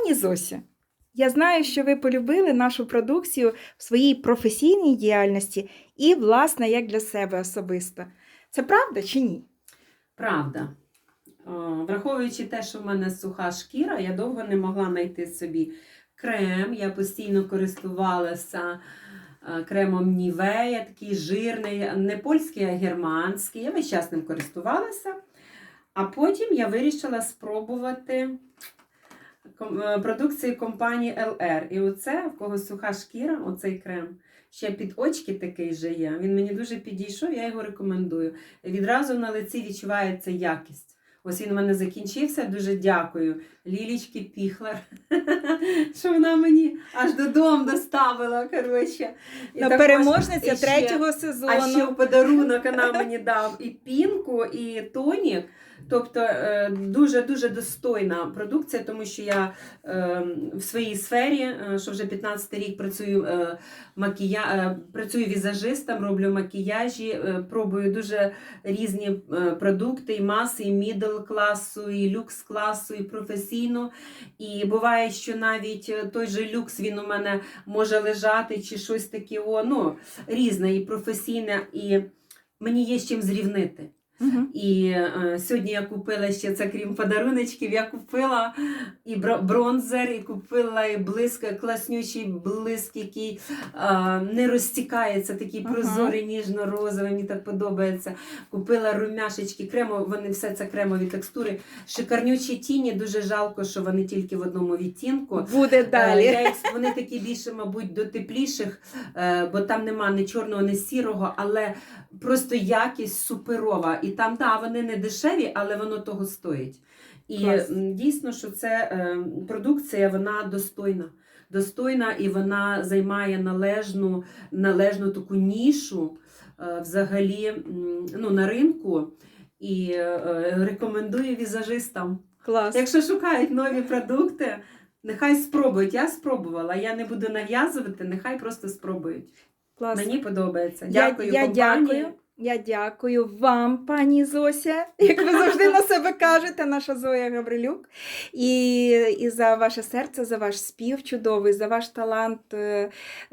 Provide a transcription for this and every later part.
Пані Зося, я знаю, що ви полюбили нашу продукцію в своїй професійній діяльності і, власне, як для себе особисто. Це правда чи ні? Правда. Враховуючи те, що в мене суха шкіра, я довго не могла знайти собі крем. Я постійно користувалася е, кремом Нівея, такий жирний, не польський, а германський. Я весь час ним користувалася. А потім я вирішила спробувати е, компанії LR. І оце, в кого суха шкіра, оцей крем. Ще під очки такий же є. Він мені дуже підійшов, я його рекомендую. Відразу на лиці відчувається якість. Ось він у мене закінчився. Дуже дякую. Лілічки Піхлер, що вона мені аж додому доставила. Коротше. І На переможниця третього сезону. а ще в подарунок вона мені дав і пінку, і тонік. Тобто дуже-дуже достойна продукція, тому що я е, в своїй сфері, е, що вже 15 рік працюю, е, макія... працюю візажистом, роблю макіяжі, пробую дуже різні продукти, і маси, і мідл класу, і люкс класу, і професійну. І буває, що навіть той же люкс він у мене може лежати, чи щось таке, о, ну, різне, і професійне, і мені є з чим зрівнити. Мгм. І е, сьогодні я купила ще це, крім подаруночків, я купила і бронзер, і купила і блиск, класнючий блиск, який е, не розтікається, такий Ага. прозорий, ніжно-розовий, мені так подобається. Купила румяшечки, кремо, вони все це кремові текстури. Шикарнючі тіні, дуже жалко, що вони тільки в одному відтінку. Буде Е, далі. Я вони такі більше, мабуть, до тепліших, е, бо там нема ні чорного, ні сірого, але просто якість суперова. І там, так, вони не дешеві, але воно того стоїть. І Клас. дійсно, що це е, продукція, вона достойна. Достойна і вона займає належну, належну таку нішу е, взагалі ну, на ринку. І е, рекомендую візажистам. Клас. Якщо шукають нові продукти, нехай спробують. Я спробувала, я не буду нав'язувати, нехай просто спробують. Клас. Мені подобається. Я, Дякую. я компанії. дякую. Я дякую вам, пані Зося, як ви завжди на себе кажете, наша Зоя Гаврилюк. І, і за ваше серце, за ваш спів чудовий, за ваш талант е,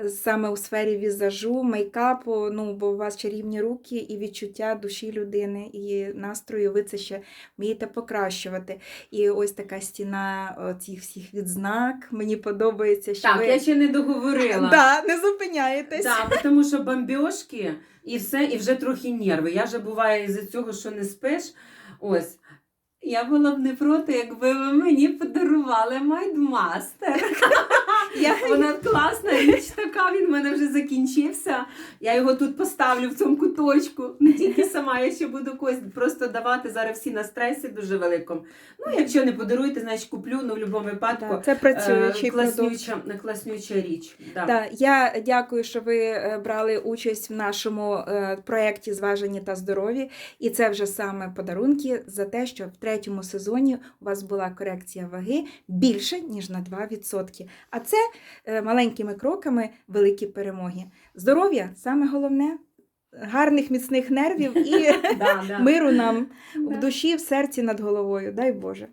саме у сфері візажу, мейкапу. Ну, бо у вас чарівні руки і відчуття душі людини, і настрою. Ви це ще вмієте покращувати. І ось така стіна цих всіх відзнак. Мені подобається, що Так, ви я ще не договорила. да, не зупиняєтесь. Так, тому що бомбьошки і все, і вже трохи нерви. Я вже буває із-за цього, що не спиш. Ось. Я була б не проти, якби ви мені подарували майдмастер. Вона класна річ така, він в мене вже закінчився. Я його тут поставлю в цьому куточку. Не тільки сама, я ще буду когось просто давати. Зараз всі на стресі дуже великому. Ну, якщо не подаруєте, значить куплю, ну в будь-якому випадку. Да, це працюючий е, класнюча, класнюча річ. Да. Да, я дякую, що ви е, брали участь в нашому е, проєкті Зважені та здорові. І це вже саме подарунки за те, що в третьому сезоні у вас була корекція ваги більше, ніж на 2%. А це маленькими кроками великі перемоги. Здоров'я саме головне, гарних міцних нервів і миру нам в душі, в серці над головою. Дай Боже.